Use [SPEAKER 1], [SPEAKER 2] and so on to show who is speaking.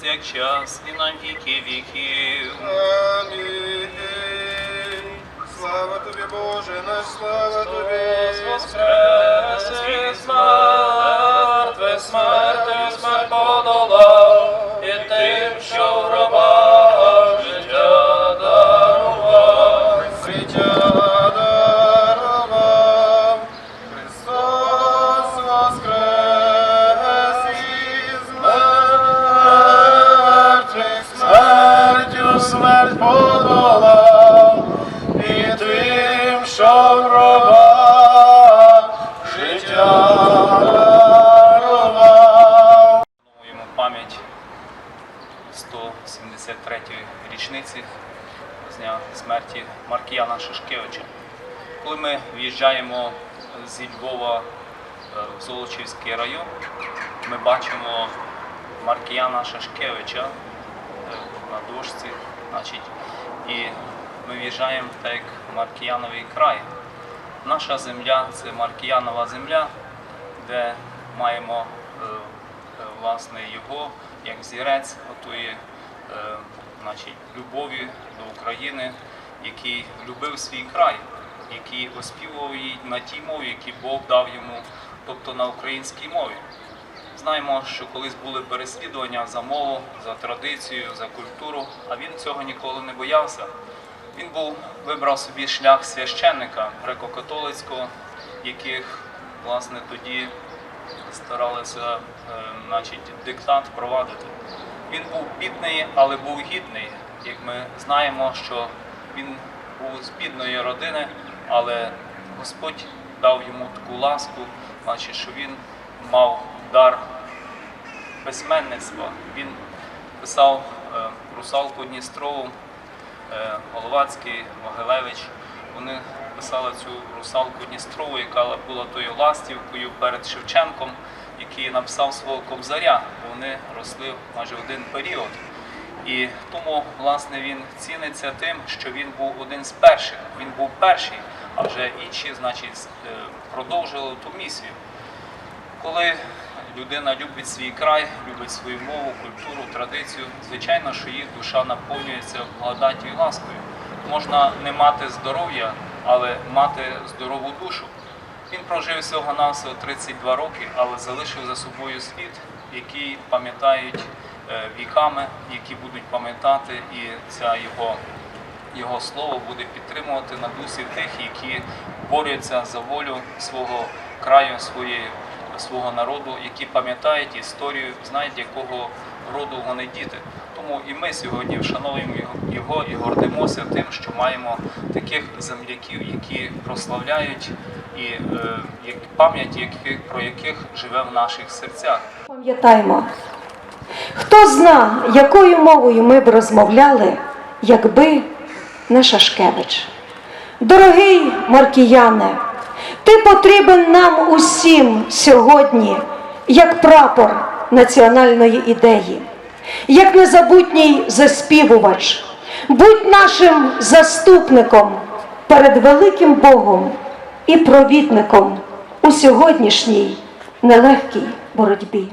[SPEAKER 1] повсякчас і на віки віків.
[SPEAKER 2] Амінь. Слава тобі, Боже, наш слава
[SPEAKER 1] подолав, і тим, що в життя. Вшановуємо пам'ять 173-ї річниці з дня смерті Маркіяна Шишкевича. Коли ми в'їжджаємо зі Львова е, в Золочівський район, ми бачимо Маркіяна Шашкевича е, на дошці, значить, і ми в'їжджаємо так як Маркіяновий край. Наша земля це Маркіянова земля, де маємо е, е, власне його як зірець отої е, значить, любові до України, який любив свій край, який оспівував її на тій мові, які Бог дав йому, тобто на українській мові. Знаємо, що колись були переслідування за мову, за традицію, за культуру, а він цього ніколи не боявся. Він був вибрав собі шлях священника греко-католицького, яких власне тоді старалися е, значить, диктат впровадити. Він був бідний, але був гідний. Як ми знаємо, що він був з бідної родини, але Господь дав йому таку ласку, значить, що він мав дар письменництва. Він писав е, русалку Дністрову, е, Головацький, Могилевич. Вони писали цю русалку Дністрову, яка була тою ластівкою перед Шевченком, який написав свого кобзаря. Вони росли майже один період. І тому, власне, він ціниться тим, що він був один з перших. Він був перший, а вже інші, значить, е, продовжували ту місію. Коли людина любить свій край, любить свою мову, культуру, традицію, звичайно, що їх душа наповнюється благодаттю і ласкою. Можна не мати здоров'я, але мати здорову душу. Він прожив всього навсього 32 роки, але залишив за собою світ, який пам'ятають е, віками, які будуть пам'ятати, і ця його його слово буде підтримувати на дусі тих, які борються за волю свого краю, своєї, свого народу, які пам'ятають історію, знають, якого роду вони діти. Тому і ми сьогодні вшановуємо його- і гордимося тим, що маємо таких земляків, які прославляють і е, пам'ять про яких живе в наших серцях.
[SPEAKER 3] Пам'ятаймо, хто зна, якою мовою ми б розмовляли, якби не Шашкевич. Дорогий Маркіяне, ти потрібен нам усім сьогодні як прапор національної ідеї, як незабутній заспівувач. Будь нашим заступником перед великим Богом і провідником у сьогоднішній нелегкій боротьбі.